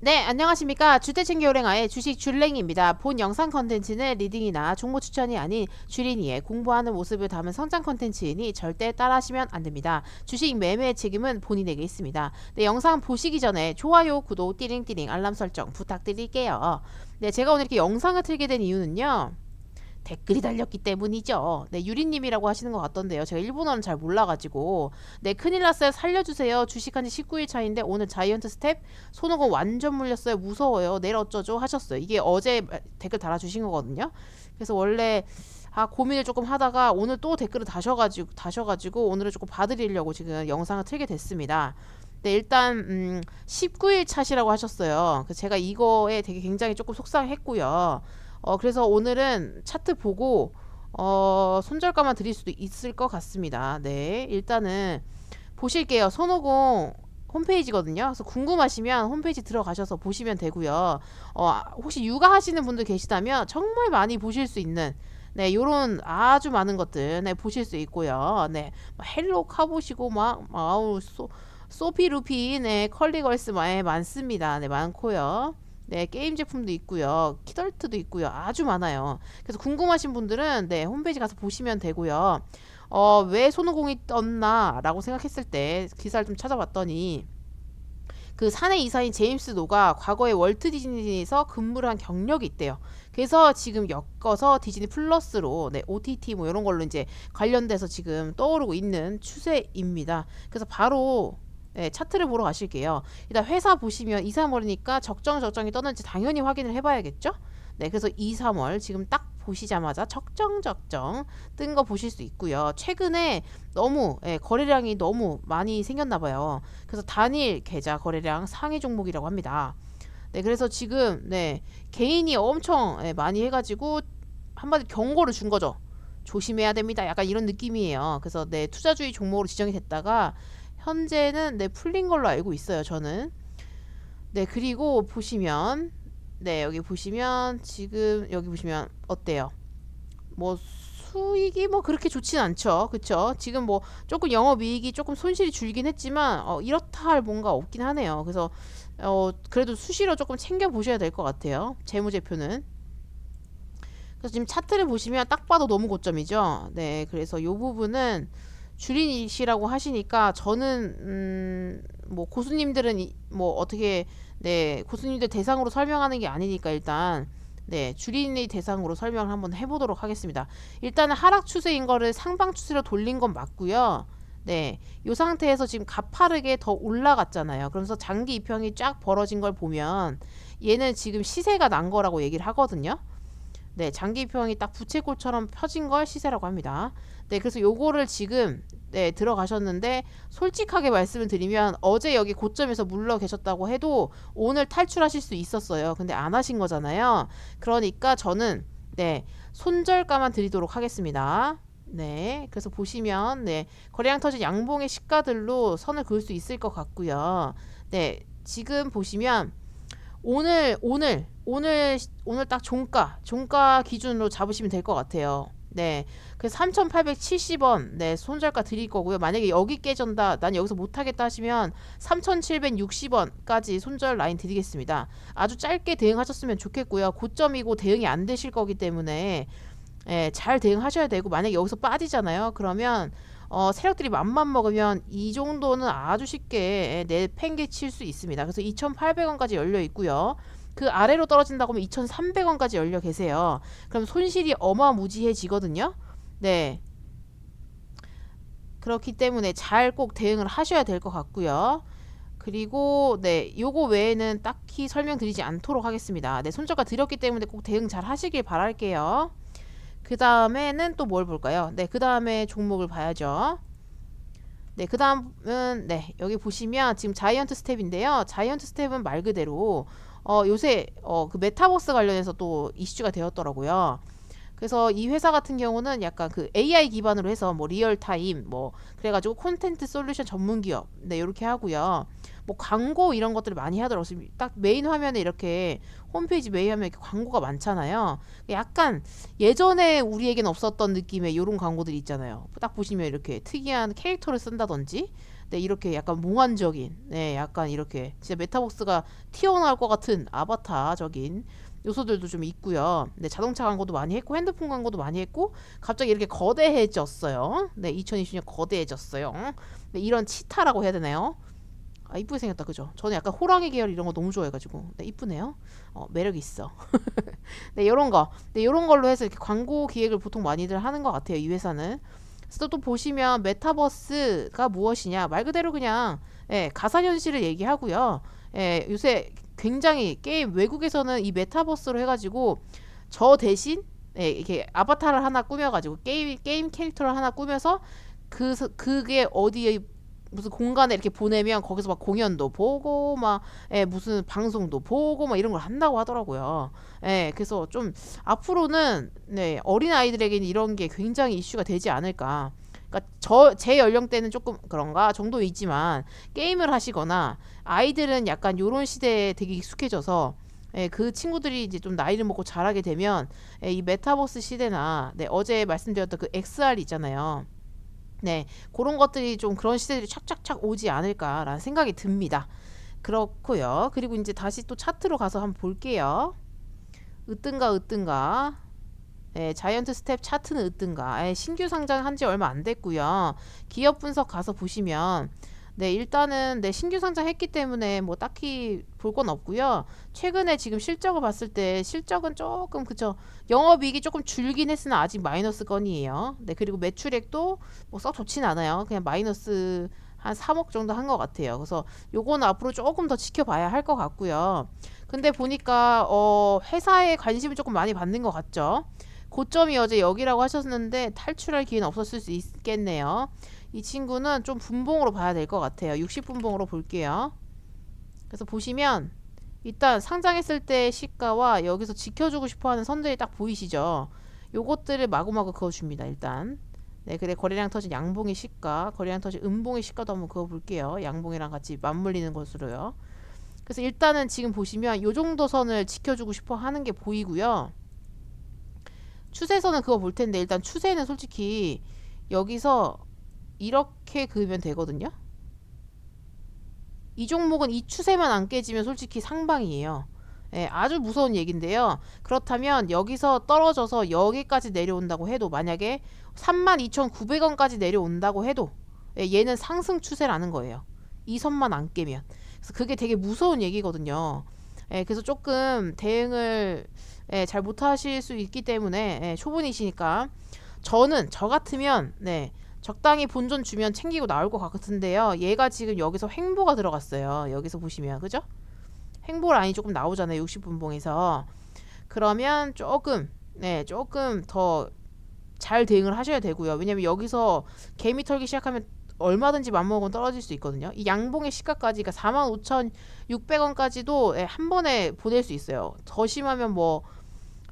네, 안녕하십니까. 주택챙겨올행아의 주식 줄랭입니다. 본 영상 컨텐츠는 리딩이나 정보 추천이 아닌 주린이의 공부하는 모습을 담은 성장 컨텐츠이니 절대 따라하시면 안 됩니다. 주식 매매의 책임은 본인에게 있습니다. 네, 영상 보시기 전에 좋아요, 구독, 띠링띠링, 알람 설정 부탁드릴게요. 네, 제가 오늘 이렇게 영상을 틀게 된 이유는요. 댓글이 달렸기 때문이죠. 네, 유리님이라고 하시는 것 같던데요. 제가 일본어는 잘 몰라가지고. 네, 큰일 났어요. 살려주세요. 주식한 지 19일 차인데 오늘 자이언트 스텝 손오공 완전 물렸어요. 무서워요. 내일 어쩌죠? 하셨어요. 이게 어제 댓글 달아주신 거거든요. 그래서 원래 아 고민을 조금 하다가 오늘 또 댓글을 다셔가지고 다셔가지고 오늘은 조금 봐드리려고 지금 영상을 틀게 됐습니다. 네, 일단 음, 19일 차시라고 하셨어요. 그래서 제가 이거에 되게 굉장히 조금 속상했고요. 어, 그래서 오늘은 차트 보고 어, 손절가만 드릴 수도 있을 것 같습니다. 네, 일단은 보실게요. 손오공 홈페이지거든요. 그래서 궁금하시면 홈페이지 들어가셔서 보시면 되고요. 어, 혹시 육아하시는 분들 계시다면 정말 많이 보실 수 있는 네, 요런 아주 많은 것들 네, 보실 수 있고요. 네, 뭐 헬로 카 보시고 막 아우 소 소피 루피 네, 컬리걸스 네, 많습니다. 네, 많고요. 네, 게임 제품도 있고요. 키덜트도 있고요. 아주 많아요. 그래서 궁금하신 분들은 네, 홈페이지 가서 보시면 되고요. 어, 왜 손오공이 떴나라고 생각했을 때 기사를 좀 찾아봤더니 그 사내 이사인 제임스 노가 과거에 월트 디즈니에서 근무를 한 경력이 있대요. 그래서 지금 엮어서 디즈니 플러스로 네, OTT 뭐 이런 걸로 이제 관련돼서 지금 떠오르고 있는 추세입니다. 그래서 바로 네, 차트를 보러 가실게요. 일단 회사 보시면 2, 3월이니까 적정 적정이 떴는지 당연히 확인을 해봐야겠죠? 네, 그래서 2, 3월 지금 딱 보시자마자 적정 적정 뜬 거 보실 수 있고요. 최근에 너무 예, 거래량이 너무 많이 생겼나 봐요. 그래서 단일 계좌 거래량 상위 종목이라고 합니다. 네, 그래서 지금 네 개인이 엄청 예, 많이 해가지고 한마디 경고를 준 거죠. 조심해야 됩니다. 약간 이런 느낌이에요. 그래서 네 투자주의 종목으로 지정이 됐다가 현재는 네 풀린 걸로 알고 있어요. 저는 네 그리고 보시면 네 여기 보시면 지금 여기 보시면 어때요? 뭐 수익이 뭐 그렇게 좋진 않죠. 그쵸? 지금 뭐 조금 영업이익이 조금 손실이 줄긴 했지만 어, 이렇다 할 뭔가 없긴 하네요. 그래서 어, 그래도 수시로 조금 챙겨 보셔야 될 것 같아요. 재무제표는. 그래서 지금 차트를 보시면 딱 봐도 너무 고점이죠. 네, 그래서 요 부분은 줄이시라고 하시니까 저는 음, 뭐 고수님들은 이, 뭐 어떻게 네 고수님들 대상으로 설명하는 게 아니니까 일단 네 줄인의 대상으로 설명을 한번 해보도록 하겠습니다. 일단은 하락 추세인 거를 상방 추세로 돌린 건 맞고요. 네, 이 상태에서 지금 가파르게 더 올라갔잖아요. 그러면서 장기 이평이 쫙 벌어진 걸 보면 얘는 지금 시세가 난 거라고 얘기를 하거든요. 네, 장기 이평이 딱 부채꼴처럼 펴진 걸 시세라고 합니다. 네, 그래서 요거를 지금 네, 들어가셨는데 솔직하게 말씀을 드리면 어제 여기 고점에서 물러 계셨다고 해도 오늘 탈출하실 수 있었어요. 근데 안 하신 거잖아요. 그러니까 저는 네, 손절가만 드리도록 하겠습니다. 네, 그래서 보시면 네, 거래량 터진 양봉의 시가들로 선을 그을 수 있을 것 같고요. 네, 지금 보시면 오늘 오늘 오늘 오늘 딱 종가 종가 기준으로 잡으시면 될 것 같아요. 네. 그래서 3,870원 네, 손절가 드릴 거고요. 만약에 여기 깨진다. 난 여기서 못 하겠다 하시면 3,760원까지 손절 라인 드리겠습니다. 아주 짧게 대응하셨으면 좋겠고요. 고점이고 대응이 안 되실 거기 때문에 예, 잘 대응하셔야 되고 만약에 여기서 빠지잖아요. 그러면 어, 세력들이 맘만 먹으면 이 정도는 아주 쉽게 내팽개칠 수 있습니다. 그래서 2,800원까지 열려 있고요. 그 아래로 떨어진다고 하면 2,300원까지 열려 계세요. 그럼 손실이 어마무지해지거든요. 네. 그렇기 때문에 잘 꼭 대응을 하셔야 될 것 같고요. 그리고 네, 요거 외에는 딱히 설명드리지 않도록 하겠습니다. 네, 손절가 드렸기 때문에 꼭 대응 잘 하시길 바랄게요. 그 다음에는 또 뭘 볼까요? 네, 그 다음에 종목을 봐야죠. 네, 그 다음은 네, 여기 보시면 지금 자이언트 스텝인데요. 자이언트 스텝은 말 그대로 어, 요새 어, 그 메타버스 관련해서 또 이슈가 되었더라고요. 그래서 이 회사 같은 경우는 약간 그 AI 기반으로 해서 뭐 리얼타임 뭐 그래가지고 콘텐트 솔루션 전문 기업 네 이렇게 하고요. 뭐 광고 이런 것들을 많이 하더라고요. 딱 메인 화면에 이렇게 홈페이지 메인 화면에 이렇게 광고가 많잖아요. 약간 예전에 우리에겐 없었던 느낌의 이런 광고들이 있잖아요. 딱 보시면 이렇게 특이한 캐릭터를 쓴다든지 네, 이렇게 약간 몽환적인, 네, 약간 이렇게 진짜 메타버스가 튀어나올 것 같은 아바타적인 요소들도 좀 있고요. 네, 자동차 광고도 많이 했고 핸드폰 광고도 많이 했고 갑자기 이렇게 거대해졌어요. 네, 2020년 거대해졌어요. 네, 이런 치타라고 해야 되나요? 아 이쁘게 생겼다 그죠? 저는 약간 호랑이 계열 이런 거 너무 좋아해가지고 네 이쁘네요. 어 매력 있어. 네 이런 거, 네 이런 걸로 해서 이렇게 광고 기획을 보통 많이들 하는 것 같아요 이 회사는. 그래서 또 보시면 메타버스가 무엇이냐 말 그대로 그냥 예, 가상현실을 얘기하고요. 예, 요새 굉장히 게임 외국에서는 이 메타버스로 해가지고 저 대신 예, 이렇게 아바타를 하나 꾸며가지고 게임 게임 캐릭터를 하나 꾸며서 그 그게 어디에 무슨 공간에 이렇게 보내면 거기서 막 공연도 보고 막 예, 무슨 방송도 보고 막 이런 걸 한다고 하더라고요. 예, 그래서 좀 앞으로는 네, 어린 아이들에게는 이런 게 굉장히 이슈가 되지 않을까. 그러니까 저 제 연령대는 조금 그런가 정도 있지만 게임을 하시거나 아이들은 약간 요런 시대에 되게 익숙해져서 예, 그 친구들이 이제 좀 나이를 먹고 자라게 되면 예, 이 메타버스 시대나 네, 어제 말씀드렸던 그 XR 있잖아요. 네, 그런 것들이 좀 그런 시대들이 착착착 오지 않을까라는 생각이 듭니다. 그렇고요. 그리고 이제 다시 또 차트로 가서 한번 볼게요. 으뜬가 으뜬가. 네, 자이언트 스텝 차트는 으뜬가. 예, 신규 상장한 지 얼마 안 됐고요. 기업 분석 가서 보시면 네, 일단은 네, 신규 상장했기 때문에 뭐 딱히 볼 건 없고요. 최근에 지금 실적을 봤을 때 실적은 조금 그쵸. 영업이익이 조금 줄긴 했으나 아직 마이너스 건이에요. 네, 그리고 매출액도 뭐 썩 좋진 않아요. 그냥 마이너스 한 3억 정도 한 것 같아요. 그래서 요거는 앞으로 조금 더 지켜봐야 할 것 같고요. 근데 보니까 어, 회사에 관심을 조금 많이 받는 것 같죠. 고점이 어제 여기라고 하셨는데 탈출할 기회는 없었을 수 있겠네요. 이 친구는 좀 분봉으로 봐야 될 것 같아요. 60분봉으로 볼게요. 그래서 보시면 일단 상장했을 때 시가와 여기서 지켜주고 싶어하는 선들이 딱 보이시죠? 요것들을 마구마구 그어줍니다. 일단 네, 그래 거래량 터진 양봉의 시가, 거래량 터진 음봉의 시가도 한번 그어볼게요. 양봉이랑 같이 맞물리는 것으로요. 그래서 일단은 지금 보시면 요 정도 선을 지켜주고 싶어 하는 게 보이고요. 추세선은 그거 볼 텐데 일단 추세는 솔직히 여기서 이렇게 그으면 되거든요. 이 종목은 이 추세만 안 깨지면 솔직히 상방이에요. 예, 아주 무서운 얘긴데요. 그렇다면 여기서 떨어져서 여기까지 내려온다고 해도 만약에 32,900원까지 내려온다고 해도 예, 얘는 상승 추세라는 거예요. 이 선만 안 깨면. 그래서 그게 되게 무서운 얘기거든요. 예, 그래서 조금 대응을 예, 잘 못하실 수 있기 때문에 예, 초보이시니까 저는 저 같으면 네 적당히 본전 주면 챙기고 나올 것 같은데요. 얘가 지금 여기서 횡보가 들어갔어요. 여기서 보시면 그죠? 횡보 라인이 조금 나오잖아요. 60분봉에서 그러면 조금 네 조금 더 잘 대응을 하셔야 되고요. 왜냐면 여기서 개미 털기 시작하면 얼마든지 맘먹으면 떨어질 수 있거든요. 이 양봉의 시가까지 가 45,600원까지도 예, 한 번에 보낼 수 있어요. 더 심하면 뭐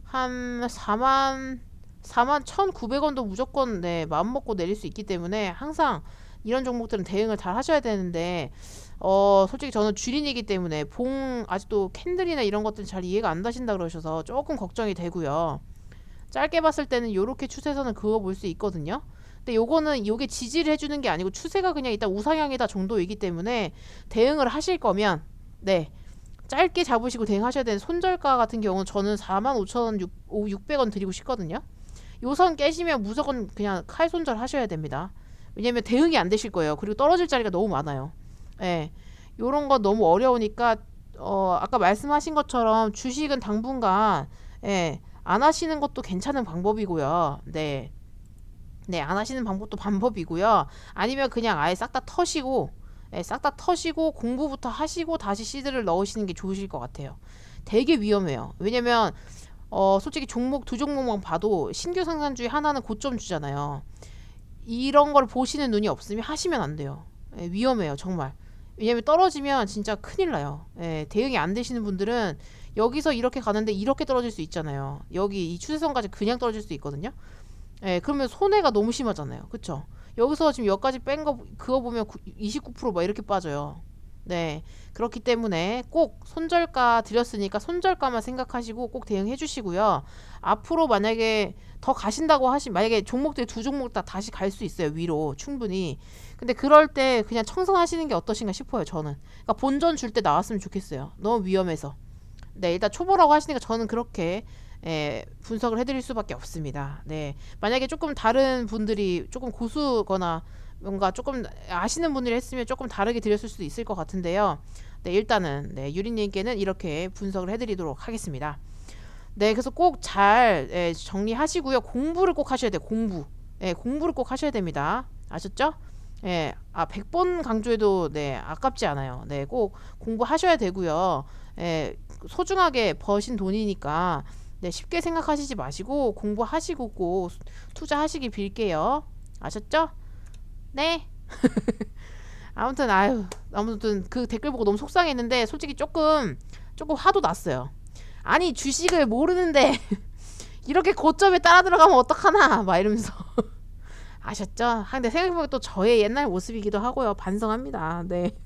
한 4만 4만 1,900원도 무조건 네, 마음 먹고 내릴 수 있기 때문에 항상 이런 종목들은 대응을 잘 하셔야 되는데 어 솔직히 저는 주린이기 때문에 봉 아직도 캔들이나 이런 것들은 잘 이해가 안 되신다 그러셔서 조금 걱정이 되고요. 짧게 봤을 때는 요렇게 추세선을 그어 볼 수 있거든요. 근데 요거는 요게 지지를 해주는 게 아니고 추세가 그냥 일단 우상향이다 정도이기 때문에 대응을 하실 거면 네 짧게 잡으시고 대응하셔야 되는 손절가 같은 경우는 저는 45,000원 600원 드리고 싶거든요. 요선 깨시면 무조건 그냥 칼 손절 하셔야 됩니다. 왜냐면 대응이 안 되실 거예요. 그리고 떨어질 자리가 너무 많아요. 예. 요런 거 너무 어려우니까 어 아까 말씀하신 것처럼 주식은 당분간 예. 안 하시는 것도 괜찮은 방법이고요. 네. 네, 안 하시는 방법도 방법이고요. 아니면 그냥 아예 싹 다 터시고 예, 싹다 터시고 공부부터 하시고 다시 시드를 넣으시는 게 좋으실 것 같아요. 되게 위험해요. 왜냐면 어, 솔직히 종목 두 종목만 봐도 신규 상산주의 하나는 고점 주잖아요. 이런 걸 보시는 눈이 없으면 하시면 안 돼요. 예, 위험해요, 정말. 왜냐면 떨어지면 진짜 큰일 나요. 예, 대응이 안 되시는 분들은 여기서 이렇게 가는데 이렇게 떨어질 수 있잖아요. 여기 이 추세선까지 그냥 떨어질 수 있거든요. 예, 그러면 손해가 너무 심하잖아요. 그쵸? 여기서 지금 여기까지 뺀 거 그거 보면 29%막 이렇게 빠져요. 네. 그렇기 때문에 꼭 손절가 드렸으니까 손절가만 생각하시고 꼭 대응해 주시고요. 앞으로 만약에 더 가신다고 하시 만약에 종목들 두 종목 다 다시 갈 수 있어요. 위로 충분히. 근데 그럴 때 그냥 청산하시는 게 어떠신가 싶어요. 저는. 그러니까 본전 줄 때 나왔으면 좋겠어요. 너무 위험해서. 네, 일단 초보라고 하시니까 저는 그렇게 예, 분석을 해드릴 수밖에 없습니다. 네, 만약에 조금 다른 분들이 조금 고수거나 뭔가 조금 아시는 분들이 했으면 조금 다르게 드렸을 수도 있을 것 같은데요. 네, 일단은 네, 유리님께는 이렇게 분석을 해드리도록 하겠습니다. 네, 그래서 꼭잘 예, 정리하시고요. 공부를 꼭 하셔야 돼요. 공부. 예, 공부를 꼭 하셔야 됩니다. 아셨죠? 예, 아 100번 강조해도 네 아깝지 않아요. 네, 꼭 공부하셔야 되고요. 예, 소중하게 버신 돈이니까 네, 쉽게 생각하시지 마시고 공부하시고 꼭 투자하시길 빌게요. 아셨죠? 네. 아무튼 아유 아무튼 그 댓글 보고 너무 속상했는데 솔직히 조금 조금 화도 났어요. 아니 주식을 모르는데 이렇게 고점에 따라 들어가면 어떡하나 막 이러면서 아셨죠? 아, 근데 생각해보면 또 저의 옛날 모습이기도 하고요. 반성합니다. 네.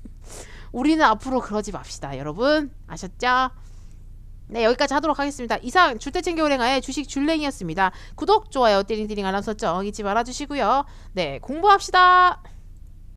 우리는 앞으로 그러지 맙시다, 여러분. 아셨죠? 네, 여기까지 하도록 하겠습니다. 이상 주택챙겨 은행아의 주식 줄랭이었습니다. 구독, 좋아요, 띠링띠링 알람 설정 잊지 말아주시고요. 네, 공부합시다.